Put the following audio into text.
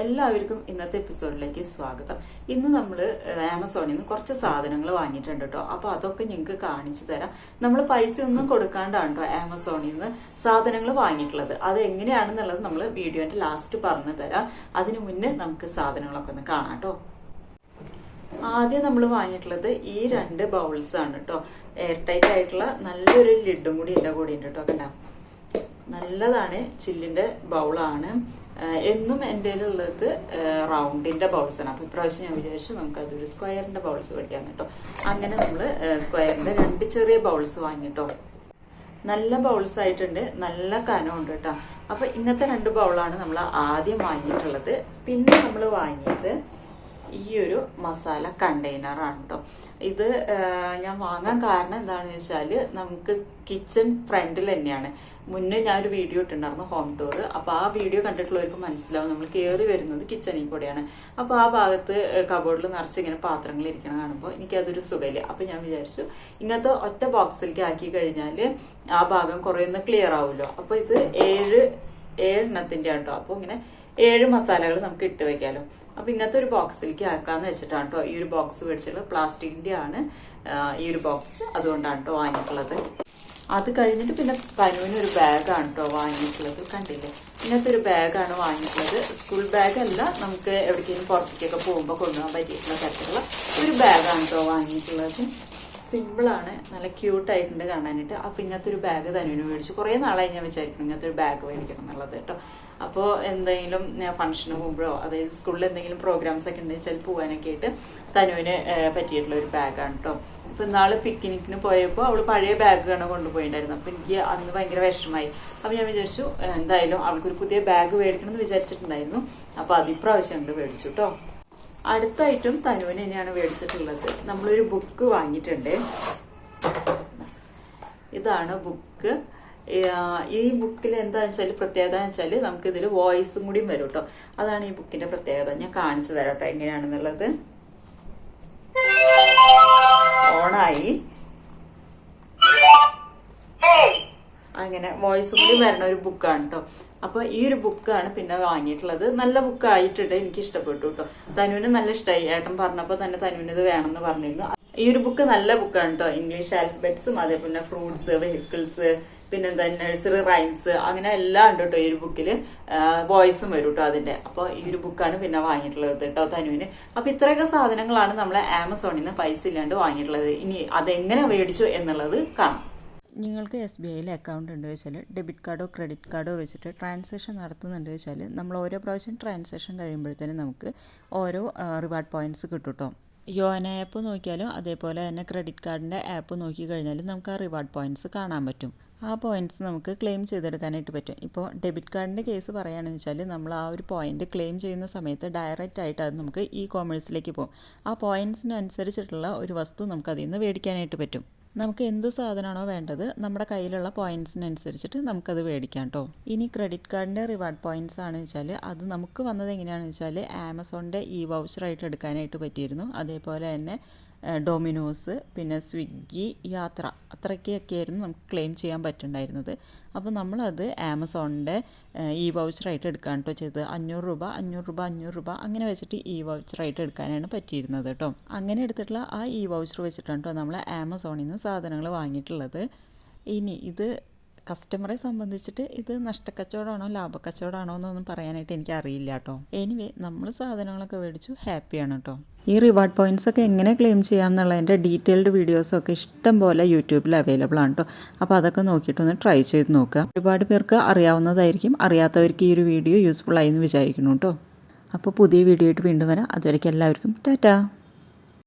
എല്ലാവർക്കും ഇന്നത്തെ എപ്പിസോഡിലേക്ക് സ്വാഗതം. ഇന്ന് നമ്മൾ ആമസോണിൽ നിന്ന് കുറച്ച് സാധനങ്ങൾ വാങ്ങിയിട്ടുണ്ട് കേട്ടോ അപ്പോൾ അതൊക്കെ നിങ്ങൾക്ക് കാണിച്ചു തരാം. നമ്മൾ പൈസ ഒന്നും കൊടുക്കാണ്ടാണ് കേട്ടോ ആമസോണിൽ നിന്ന് സാധനങ്ങൾ വാങ്ങിയിട്ടുള്ളത്. അത് എങ്ങനെയാണെന്നുള്ളത് നമ്മൾ വീഡിയോന്റെ ലാസ്റ്റ് പറഞ്ഞു തരാം. അതിനു മുന്നേ നമുക്ക് സാധനങ്ങളൊക്കെ ഒന്ന് കാണാം കേട്ടോ ആദ്യം നമ്മൾ വാങ്ങിയിട്ടുള്ളത് ഈ രണ്ട് ബൗൾസ് ആണ് കേട്ടോ എയർ ടൈറ്റ് ആയിട്ടുള്ള നല്ലൊരു ലിഡും കൂടി എന്റെ കൂടെ ഉണ്ട് കേട്ടോ കണ്ട? നല്ലതാണ് ചില്ലിന്റെ ബൗളാണ്. എന്നും എന്റെ ഉള്ളത് റൗണ്ടിന്റെ ബൗൾസാണ്. അപ്പോൾ അപ്പൊ ഇപ്രാവശ്യം ഞാൻ വിചാരിച്ചു നമുക്ക് അതൊരു സ്ക്വയറിന്റെ ബൗൾസ് മേടിക്കാൻ കേട്ടോ. അങ്ങനെ നമ്മൾ സ്ക്വയറിന്റെ രണ്ട് ചെറിയ ബൗൾസ് വാങ്ങിട്ടോ. നല്ല ബൗൾസ് ആയിട്ടുണ്ട് നല്ല കനമുണ്ട് കേട്ടോ. അപ്പോൾ ഇങ്ങനത്തെ രണ്ട് ബൗളാണ് നമ്മൾ ആദ്യം വാങ്ങിയിട്ടുള്ളത്. പിന്നെ നമ്മൾ വാങ്ങിയത് ഈ ഒരു മസാല കണ്ടെയ്നറാണ് കേട്ടോ. ഇത് ഞാൻ വാങ്ങാൻ കാരണം എന്താണെന്ന് വെച്ചാൽ നമുക്ക് കിച്ചൺ ഫ്രണ്ടിൽ തന്നെയാണ്. മുന്നേ ഞാനൊരു വീഡിയോ ഇട്ടിട്ടുണ്ടായിരുന്നു ഹോം ടൂർ. അപ്പോൾ ആ വീഡിയോ കണ്ടിട്ടുള്ളവർക്ക് മനസ്സിലാവും നമ്മൾ കയറി വരുന്നത് കിച്ചണിൽ കൂടെയാണ്. അപ്പോൾ ആ ഭാഗത്ത് കബോർഡിൽ നിറച്ച് ഇങ്ങനെ പാത്രങ്ങൾ ഇരിക്കണം കാണുമ്പോൾ എനിക്കതൊരു സുഖമില്ല. അപ്പോൾ ഞാൻ വിചാരിച്ചു ഇങ്ങനത്തെ ഒറ്റ ബോക്സിലേക്ക് ആക്കി കഴിഞ്ഞാൽ ആ ഭാഗം കുറേ ഒന്ന് ക്ലിയർ ആവുമല്ലോ. അപ്പോൾ ഇത് ഏഴ് ഏഴെണ്ണത്തിന്റെ കേട്ടോ അപ്പോൾ ഇങ്ങനെ ഏഴ് മസാലകൾ നമുക്ക് ഇട്ട് വെക്കാലോ. അപ്പോൾ ഇങ്ങനത്തെ ഒരു ബോക്സിലേക്ക് ആക്കാമെന്ന് വെച്ചിട്ടാണ് കേട്ടോ ഈ ഒരു ബോക്സ് മേടിച്ചുള്ളത് പ്ലാസ്റ്റിക്കിന്റെ ആണ് ഈ ഒരു ബോക്സ് അതുകൊണ്ടാണ് കേട്ടോ വാങ്ങിയിട്ടുള്ളത്. അത് കഴിഞ്ഞിട്ട് പിന്നെ പനുവിന് ഒരു ബാഗാണ് കേട്ടോ വാങ്ങിയിട്ടുള്ളത്. കണ്ടില്ലേ? ഇങ്ങനത്തെ ഒരു ബാഗാണ് വാങ്ങിയിട്ടുള്ളത്. സ്കൂൾ ബാഗല്ല നമുക്ക് എവിടേക്കെങ്കിലും പുറത്തേക്കൊക്കെ പോകുമ്പോൾ കൊണ്ടുപോകാൻ പറ്റിയിട്ടുള്ള തരത്തിലുള്ള ഒരു ബാഗാണ് കേട്ടോ വാങ്ങിയിട്ടുള്ളത്. സിമ്പിളാണ്. നല്ല ക്യൂട്ട് ആയിട്ടുണ്ട് കാണാനായിട്ട്. അപ്പൊ ഇങ്ങനത്തെ ഒരു ബാഗ് തനുവിന് മേടിച്ചു. കുറേ നാളായി ഞാൻ വിചാരിക്കുന്നു ഇങ്ങനത്തെ ഒരു ബാഗ് മേടിക്കണം എന്നുള്ളത് കേട്ടോ. അപ്പോൾ എന്തെങ്കിലും ഫംഗ്ഷന് പോകുമ്പോഴോ അതായത് സ്കൂളിൽ എന്തെങ്കിലും പ്രോഗ്രാംസ് ഒക്കെ ഉണ്ടെങ്കിൽ ചില പോകാനൊക്കെ ആയിട്ട് തനുവിന് പറ്റിയിട്ടുള്ള ഒരു ബാഗാണ് കേട്ടോ. അപ്പോൾ ഇന്നാൾ പിക്നിക്കിന് പോയപ്പോൾ അവൾ പഴയ ബാഗാണ് കൊണ്ടുപോയിണ്ടായിരുന്നത്. അപ്പോൾ എനിക്ക് അന്ന് ഭയങ്കര വിഷമമായി. അപ്പോൾ ഞാൻ വിചാരിച്ചു എന്തായാലും അവൾക്കൊരു പുതിയ ബാഗ് മേടിക്കണം എന്ന് വിചാരിച്ചിട്ടുണ്ടായിരുന്നു. അപ്പൊ അത് ഇപ്രാവശ്യം ഉണ്ട് മേടിച്ചു കേട്ടോ. അടുത്തായിട്ടും തനുവിന് തന്നെയാണ് മേടിച്ചിട്ടുള്ളത്. നമ്മളൊരു ബുക്ക് വാങ്ങിയിട്ടുണ്ട്. ഇതാണ് ബുക്ക് ഈ ബുക്കിൽ എന്താണെന്ന് വെച്ചാൽ പ്രത്യേകത എന്ന് വെച്ചാൽ നമുക്ക് ഇതിൽ വോയിസും കൂടിയും വരും കേട്ടോ അതാണ് ഈ ബുക്കിന്റെ പ്രത്യേകത. ഞാൻ കാണിച്ചു തരാം കേട്ടോ എങ്ങനെയാണെന്നുള്ളത്. ഓണായി. അങ്ങനെ വോയിസ് കൂടി വരുന്ന ഒരു ബുക്കാണ് കേട്ടോ അപ്പൊ ഈ ഒരു ബുക്കാണ് പിന്നെ വാങ്ങിയിട്ടുള്ളത്. നല്ല ബുക്കായിട്ടുണ്ട് എനിക്ക് ഇഷ്ടപ്പെട്ടു കേട്ടോ തനുവിന് നല്ല ഇഷ്ടമായി ഏട്ടൻ പറഞ്ഞപ്പോൾ തന്നെ തനുവിന് ഇത് വേണമെന്ന് പറഞ്ഞിരുന്നു. ഈ ഒരു ബുക്ക് നല്ല ബുക്കാണ് കേട്ടോ ഇംഗ്ലീഷ് ആൽഫബറ്റ്സും അതേപോലെ ഫ്രൂട്ട്സ് വെഹിക്കിൾസ് പിന്നെന്താ നഴ്സറി റൈംസ് അങ്ങനെ എല്ലാം ഉണ്ട് കേട്ടോ ഈ ഒരു ബുക്കിൽ വോയിസും വരും കേട്ടോ അതിന്റെ. അപ്പോൾ ഈ ഒരു ബുക്കാണ് പിന്നെ വാങ്ങിയിട്ടുള്ളത് കേട്ടോ തനുവിന്. അപ്പോൾ ഇത്രയൊക്കെ സാധനങ്ങളാണ് നമ്മൾ ആമസോണിൽ നിന്ന് പൈസ ഇല്ലാണ്ട് വാങ്ങിയിട്ടുള്ളത്. ഇനി അതെങ്ങനെ മേടിച്ചു എന്നുള്ളത് കാണാം. നിങ്ങൾക്ക് എസ് ബി ഐയിൽ അക്കൗണ്ട് ഉണ്ട് വെച്ചാൽ ഡെബിറ്റ് കാർഡോ ക്രെഡിറ്റ് കാർഡോ വെച്ചിട്ട് ട്രാൻസാക്ഷൻ നടത്തുന്നുണ്ട് വെച്ചാൽ നമ്മൾ ഓരോ പ്രാവശ്യം ട്രാൻസാക്ഷൻ കഴിയുമ്പോഴത്തേനും നമുക്ക് ഓരോ റിവാർഡ് പോയിന്റ്സ് കിട്ടും കേട്ടോ യോന ആപ്പ് നോക്കിയാലും അതേപോലെ തന്നെ ക്രെഡിറ്റ് കാർഡിന്റെ ആപ്പ് നോക്കി കഴിഞ്ഞാൽ നമുക്ക് ആ റിവാർഡ് പോയിന്റ്സ് കാണാൻ പറ്റും. ആ പോയിന്റ്സ് നമുക്ക് ക്ലെയിം ചെയ്തെടുക്കാനായിട്ട് പറ്റും. ഇപ്പോൾ ഡെബിറ്റ് കാർഡിന്റെ കേസ് പറയുകയാണെന്ന് വെച്ചാൽ നമ്മൾ ആ ഒരു പോയിന്റ് ക്ലെയിം ചെയ്യുന്ന സമയത്ത് ഡയറക്റ്റ് ആയിട്ട് അത് നമുക്ക് ഇ കോമേഴ്സിലേക്ക് പോകും. ആ പോയിന്റ്സിനനുസരിച്ചിട്ടുള്ള ഒരു വസ്തു നമുക്ക് അതിൽ നിന്ന് മേടിക്കാനായിട്ട് പറ്റും. നമുക്ക് എന്ത് സാധനമാണോ വേണ്ടത് നമ്മുടെ കയ്യിലുള്ള പോയിന്റ്സിനനുസരിച്ചിട്ട് നമുക്കത് മേടിക്കാം കേട്ടോ ഇനി ക്രെഡിറ്റ് കാർഡിന്റെ റിവാർഡ് പോയിന്റ്സ് ആണെന്ന് വെച്ചാൽ അത് നമുക്ക് വന്നത് എങ്ങനെയാണെന്ന് വെച്ചാൽ ആമസോണിന്റെ ഇ വൗച്ചറായിട്ട് എടുക്കാനായിട്ട് പറ്റിയിരുന്നു. അതേപോലെ തന്നെ ഡൊമിനോസ് പിന്നെ സ്വിഗ്ഗി യാത്ര അത്രയ്ക്കൊക്കെയായിരുന്നു നമുക്ക് ക്ലെയിം ചെയ്യാൻ പറ്റുന്നുണ്ടായിരുന്നത്. അപ്പോൾ നമ്മളത് ആമസോണിന്റെ ഇ വൗച്ചറായിട്ട് എടുക്കാൻ കേട്ടോ ചെയ്തത്. അഞ്ഞൂറ് രൂപ അഞ്ഞൂറ് രൂപ അഞ്ഞൂറ് രൂപ അങ്ങനെ വെച്ചിട്ട് ഇ വൗച്ചറായിട്ട് എടുക്കാനാണ് പറ്റിയിരുന്നത് കേട്ടോ അങ്ങനെ എടുത്തിട്ടുള്ള ആ ഇ വൗച്ചർ വെച്ചിട്ടാണ് കേട്ടോ നമ്മൾ ആമസോണിൽ നിന്ന് സാധനങ്ങൾ വാങ്ങിയിട്ടുള്ളത്. ഇനി ഇത് കസ്റ്റമറെ സംബന്ധിച്ചിട്ട് ഇത് നഷ്ടക്കച്ചവടമാണോ ലാഭക്കച്ചവടമാണോ എന്നൊന്നും പറയാനായിട്ട് എനിക്ക് അറിയില്ല കേട്ടോ. എനിവേ നമ്മൾ സാധനങ്ങളൊക്കെ മേടിച്ചു ഹാപ്പിയാണ് കേട്ടോ. ഈ റിവാർഡ് പോയിന്റ്സ് ഒക്കെ എങ്ങനെ ക്ലെയിം ചെയ്യാം എന്നുള്ളതിന്റെ ഡീറ്റെയിൽഡ് വീഡിയോസൊക്കെ ഇഷ്ടം പോലെ യൂട്യൂബിൽ അവൈലബിൾ ആണ് കേട്ടോ. അപ്പോൾ അതൊക്കെ നോക്കിയിട്ടൊന്ന് ട്രൈ ചെയ്ത് നോക്കുക. ഒരുപാട് പേർക്ക് അറിയാവുന്നതായിരിക്കും അറിയാത്തവർക്ക് ഈ ഒരു വീഡിയോ യൂസ്ഫുൾ ആയി എന്ന് വിചാരിക്കുന്നു കേട്ടോ. അപ്പോൾ പുതിയ വീഡിയോ ആയിട്ട് വീണ്ടും വരാം. അതുവരേക്കും എല്ലാവർക്കും ടാറ്റാ!